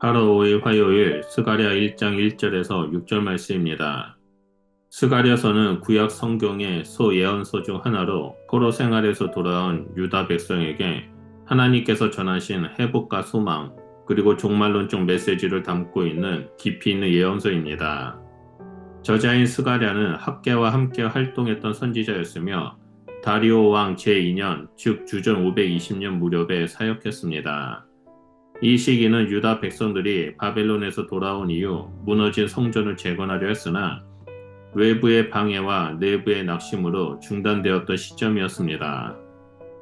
8월 5일 화요일 스가랴 1장 1절에서 6절 말씀입니다. 스가랴서는 구약 성경의 소예언서 중 하나로 포로 생활에서 돌아온 유다 백성에게 하나님께서 전하신 회복과 소망 그리고 종말론적 메시지를 담고 있는 깊이 있는 예언서입니다. 저자인 스가랴는 학계와 함께 활동했던 선지자였으며 다리오 왕 제2년 즉 주전 520년 무렵에 사역했습니다. 이 시기는 유다 백성들이 바벨론에서 돌아온 이후 무너진 성전을 재건하려 했으나 외부의 방해와 내부의 낙심으로 중단되었던 시점이었습니다.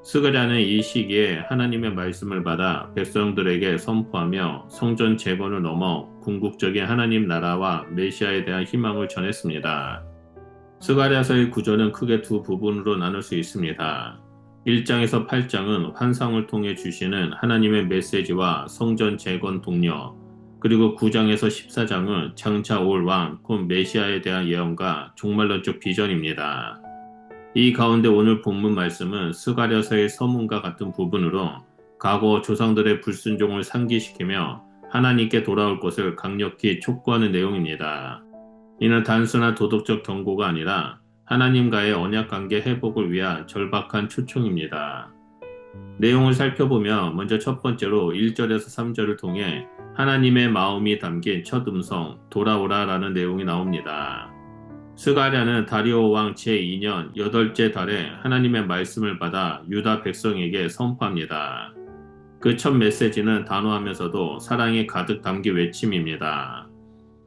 스가랴는 이 시기에 하나님의 말씀을 받아 백성들에게 선포하며 성전 재건을 넘어 궁극적인 하나님 나라와 메시아에 대한 희망을 전했습니다. 스가랴서의 구조는 크게 두 부분으로 나눌 수 있습니다. 1장에서 8장은 환상을 통해 주시는 하나님의 메시지와 성전 재건 독려, 그리고 9장에서 14장은 장차 올 왕, 곧 메시아에 대한 예언과 종말론적 비전입니다. 이 가운데 오늘 본문 말씀은 스가랴서의 서문과 같은 부분으로 과거 조상들의 불순종을 상기시키며 하나님께 돌아올 것을 강력히 촉구하는 내용입니다. 이는 단순한 도덕적 경고가 아니라 하나님과의 언약 관계 회복을 위한 절박한 초청입니다. 내용을 살펴보면 먼저 첫 번째로 1절에서 3절을 통해 하나님의 마음이 담긴 첫 음성 돌아오라 라는 내용이 나옵니다. 스가랴는 다리오 왕 제2년 여덟째 달에 하나님의 말씀을 받아 유다 백성에게 선포합니다. 그 첫 메시지는 단호하면서도 사랑이 가득 담긴 외침입니다.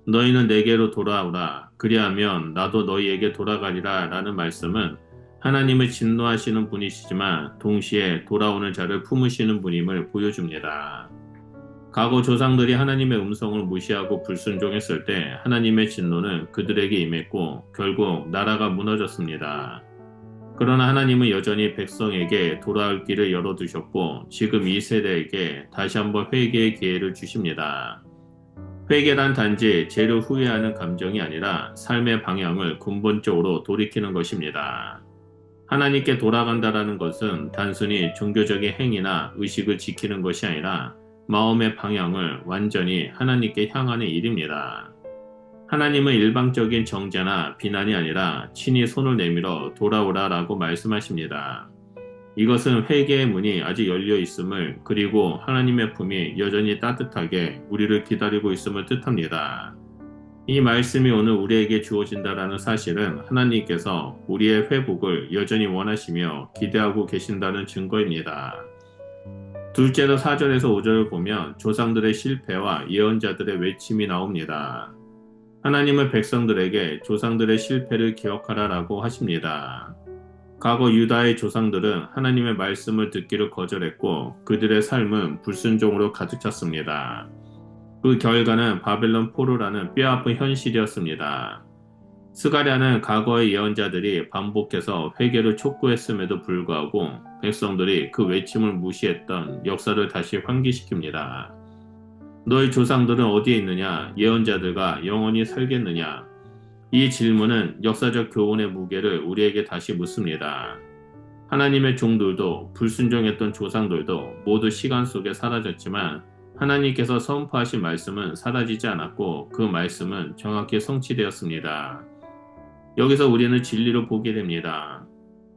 너희는 내게로 돌아오라. 그리하면 나도 너희에게 돌아가리라. 라는 말씀은 하나님을 진노하시는 분이시지만 동시에 돌아오는 자를 품으시는 분임을 보여줍니다. 과거 조상들이 하나님의 음성을 무시하고 불순종했을 때 하나님의 진노는 그들에게 임했고 결국 나라가 무너졌습니다. 그러나 하나님은 여전히 백성에게 돌아올 길을 열어두셨고 지금 이 세대에게 다시 한번 회개의 기회를 주십니다. 회개란 단지 죄를 후회하는 감정이 아니라 삶의 방향을 근본적으로 돌이키는 것입니다. 하나님께 돌아간다라는 것은 단순히 종교적인 행위나 의식을 지키는 것이 아니라 마음의 방향을 완전히 하나님께 향하는 일입니다. 하나님은 일방적인 정죄나 비난이 아니라 친히 손을 내밀어 돌아오라라고 말씀하십니다. 이것은 회개의 문이 아직 열려 있음을 그리고 하나님의 품이 여전히 따뜻하게 우리를 기다리고 있음을 뜻합니다. 이 말씀이 오늘 우리에게 주어진다라는 사실은 하나님께서 우리의 회복을 여전히 원하시며 기대하고 계신다는 증거입니다. 둘째로 4절에서 5절을 보면 조상들의 실패와 예언자들의 외침이 나옵니다. 하나님은 백성들에게 조상들의 실패를 기억하라라고 하십니다. 과거 유다의 조상들은 하나님의 말씀을 듣기를 거절했고 그들의 삶은 불순종으로 가득 찼습니다. 그 결과는 바벨론 포로라는 뼈아픈 현실이었습니다. 스가랴는 과거의 예언자들이 반복해서 회개를 촉구했음에도 불구하고 백성들이 그 외침을 무시했던 역사를 다시 환기시킵니다. 너희 조상들은 어디에 있느냐? 예언자들과 영원히 살겠느냐? 이 질문은 역사적 교훈의 무게를 우리에게 다시 묻습니다. 하나님의 종들도 불순종했던 조상들도 모두 시간 속에 사라졌지만 하나님께서 선포하신 말씀은 사라지지 않았고 그 말씀은 정확히 성취되었습니다. 여기서 우리는 진리로 보게 됩니다.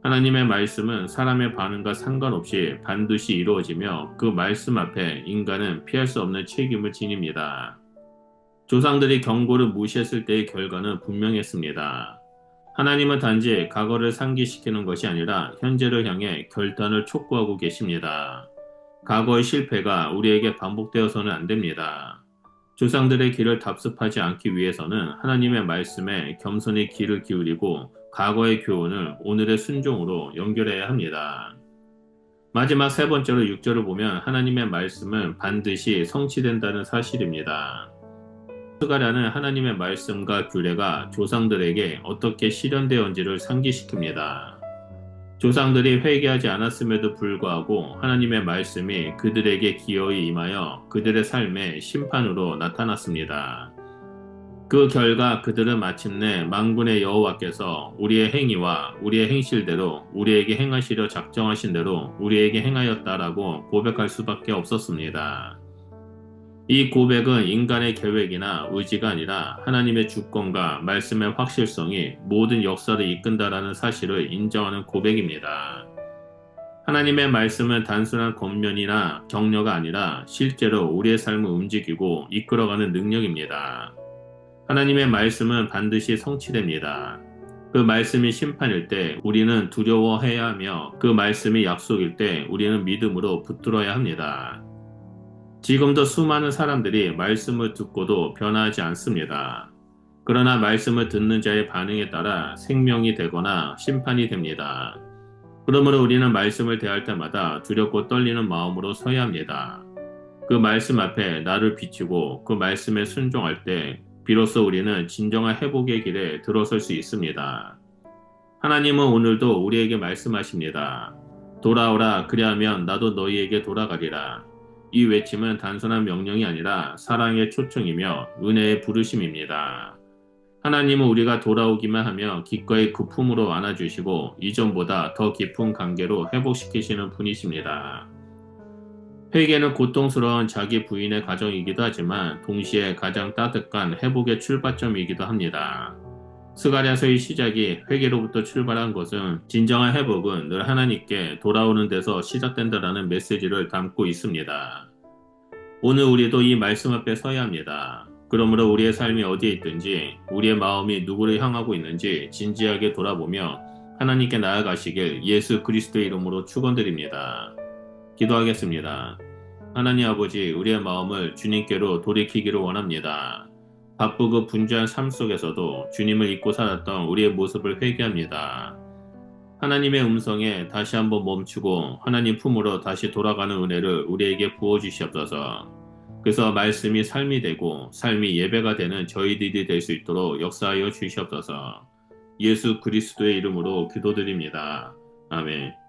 하나님의 말씀은 사람의 반응과 상관없이 반드시 이루어지며 그 말씀 앞에 인간은 피할 수 없는 책임을 지닙니다. 조상들이 경고를 무시했을 때의 결과는 분명했습니다. 하나님은 단지 과거를 상기시키는 것이 아니라 현재를 향해 결단을 촉구하고 계십니다. 과거의 실패가 우리에게 반복되어서는 안 됩니다. 조상들의 길을 답습하지 않기 위해서는 하나님의 말씀에 겸손히 귀를 기울이고 과거의 교훈을 오늘의 순종으로 연결해야 합니다. 마지막 세 번째로 6절을 보면 하나님의 말씀은 반드시 성취된다는 사실입니다. 스가랴는 하나님의 말씀과 규례가 조상들에게 어떻게 실현되었는지를 상기시킵니다. 조상들이 회개하지 않았음에도 불구하고 하나님의 말씀이 그들에게 기어이 임하여 그들의 삶의 심판으로 나타났습니다. 그 결과 그들은 마침내 망군의 여호와께서 우리의 행위와 우리의 행실대로 우리에게 행하시려 작정하신 대로 우리에게 행하였다라고 고백할 수밖에 없었습니다. 이 고백은 인간의 계획이나 의지가 아니라 하나님의 주권과 말씀의 확실성이 모든 역사를 이끈다라는 사실을 인정하는 고백입니다. 하나님의 말씀은 단순한 겉면이나 격려가 아니라 실제로 우리의 삶을 움직이고 이끌어가는 능력입니다. 하나님의 말씀은 반드시 성취됩니다. 그 말씀이 심판일 때 우리는 두려워해야 하며 그 말씀이 약속일 때 우리는 믿음으로 붙들어야 합니다. 지금도 수많은 사람들이 말씀을 듣고도 변하지 않습니다. 그러나 말씀을 듣는 자의 반응에 따라 생명이 되거나 심판이 됩니다. 그러므로 우리는 말씀을 대할 때마다 두렵고 떨리는 마음으로 서야 합니다. 그 말씀 앞에 나를 비추고 그 말씀에 순종할 때 비로소 우리는 진정한 회복의 길에 들어설 수 있습니다. 하나님은 오늘도 우리에게 말씀하십니다. 돌아오라 그리하면 나도 너희에게 돌아가리라. 이 외침은 단순한 명령이 아니라 사랑의 초청이며 은혜의 부르심입니다. 하나님은 우리가 돌아오기만 하며 기꺼이 그 품으로 안아주시고 이전보다 더 깊은 관계로 회복시키시는 분이십니다. 회개는 고통스러운 자기 부인의 가정이기도 하지만 동시에 가장 따뜻한 회복의 출발점이기도 합니다. 스가랴서의 시작이 회개로부터 출발한 것은 진정한 회복은 늘 하나님께 돌아오는 데서 시작된다라는 메시지를 담고 있습니다. 오늘 우리도 이 말씀 앞에 서야 합니다. 그러므로 우리의 삶이 어디에 있든지 우리의 마음이 누구를 향하고 있는지 진지하게 돌아보며 하나님께 나아가시길 예수 그리스도의 이름으로 축원드립니다. 기도하겠습니다. 하나님 아버지 우리의 마음을 주님께로 돌이키기를 원합니다. 바쁘고 분주한 삶 속에서도 주님을 잊고 살았던 우리의 모습을 회개합니다. 하나님의 음성에 다시 한번 멈추고 하나님 품으로 다시 돌아가는 은혜를 우리에게 부어주시옵소서. 그래서 말씀이 삶이 되고 삶이 예배가 되는 저희들이 될 수 있도록 역사하여 주시옵소서. 예수 그리스도의 이름으로 기도드립니다. 아멘.